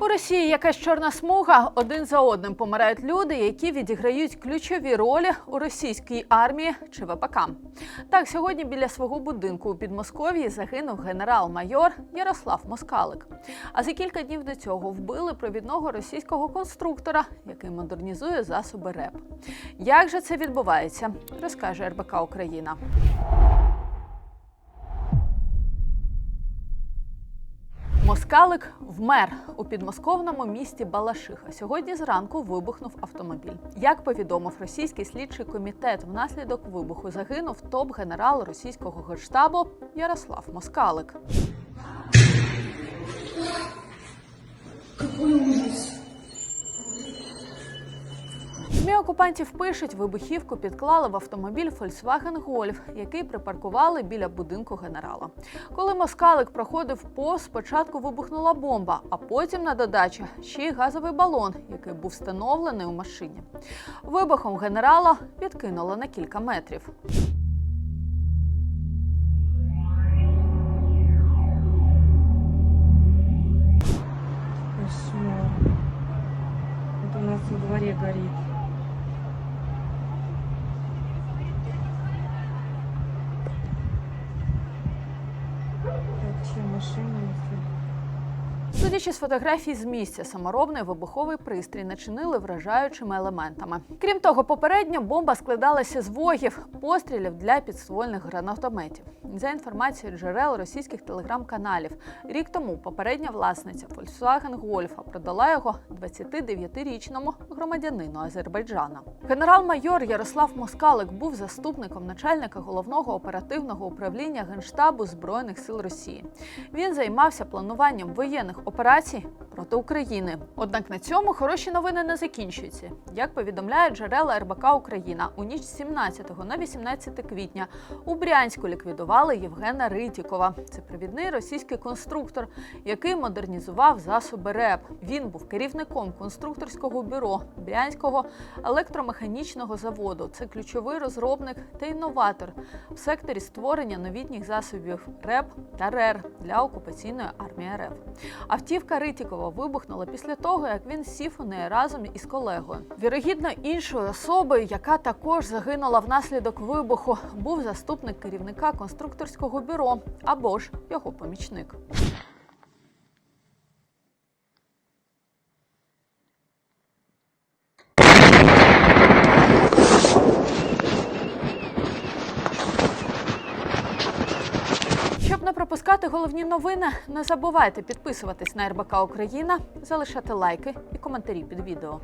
У Росії якась чорна смуга. Один за одним помирають люди, які відіграють ключові ролі у російській армії чи ВПК. Так, сьогодні біля свого будинку у Підмосков'ї загинув генерал-майор Ярослав Москалик. А за кілька днів до цього вбили провідного російського конструктора, який модернізує засоби РЕП. Як же це відбувається, розкаже РБК Україна. Москалик вмер у підмосковному місті Балашиха. Сьогодні зранку вибухнув автомобіль. Як повідомив російський слідчий комітет, внаслідок вибуху загинув топ-генерал російського генштабу Ярослав Москалик. Окупантів пишуть, вибухівку підклали в автомобіль Volkswagen Golf, який припаркували біля будинку генерала. Коли москалик проходив повз, спочатку вибухнула бомба, а потім на додачу ще й газовий балон, який був встановлений у машині. Вибухом генерала відкинуло на кілька метрів. У нас во дворе горит. Что, если... Судячи з фотографій з місця, саморобний вибуховий пристрій начинили вражаючими елементами. Крім того, попередньо бомба складалася з вогів, пострілів для підствольних гранатометів. За інформацією джерел російських телеграм-каналів, рік тому попередня власниця Volkswagen Golf продала його 29-річному громадянину Азербайджана. Генерал-майор Ярослав Москалик був заступником начальника головного оперативного управління Генштабу Збройних сил Росії. Він займався плануванням воєнних операцій проти України. Однак на цьому хороші новини не закінчуються. Як повідомляють джерела РБК Україна, у ніч 17 на 18 квітня у Брянську ліквідували Євгена Ритікова. Це провідний російський конструктор, який модернізував засоби РЕП. Він був керівником конструкторського бюро Брянського електромеханічного заводу. Це ключовий розробник та інноватор в секторі створення новітніх засобів РЕП та РЕР для окупаційної армії РФ. Автівка Ритікова вибухнула після того, як він сів у неї разом із колегою. Вірогідно, іншою особою, яка також загинула внаслідок вибуху, був заступник керівника конструкторського бюро або ж його помічник. Не пропускати головні новини, не забувайте підписуватись на РБК Україна, залишати лайки і коментарі під відео.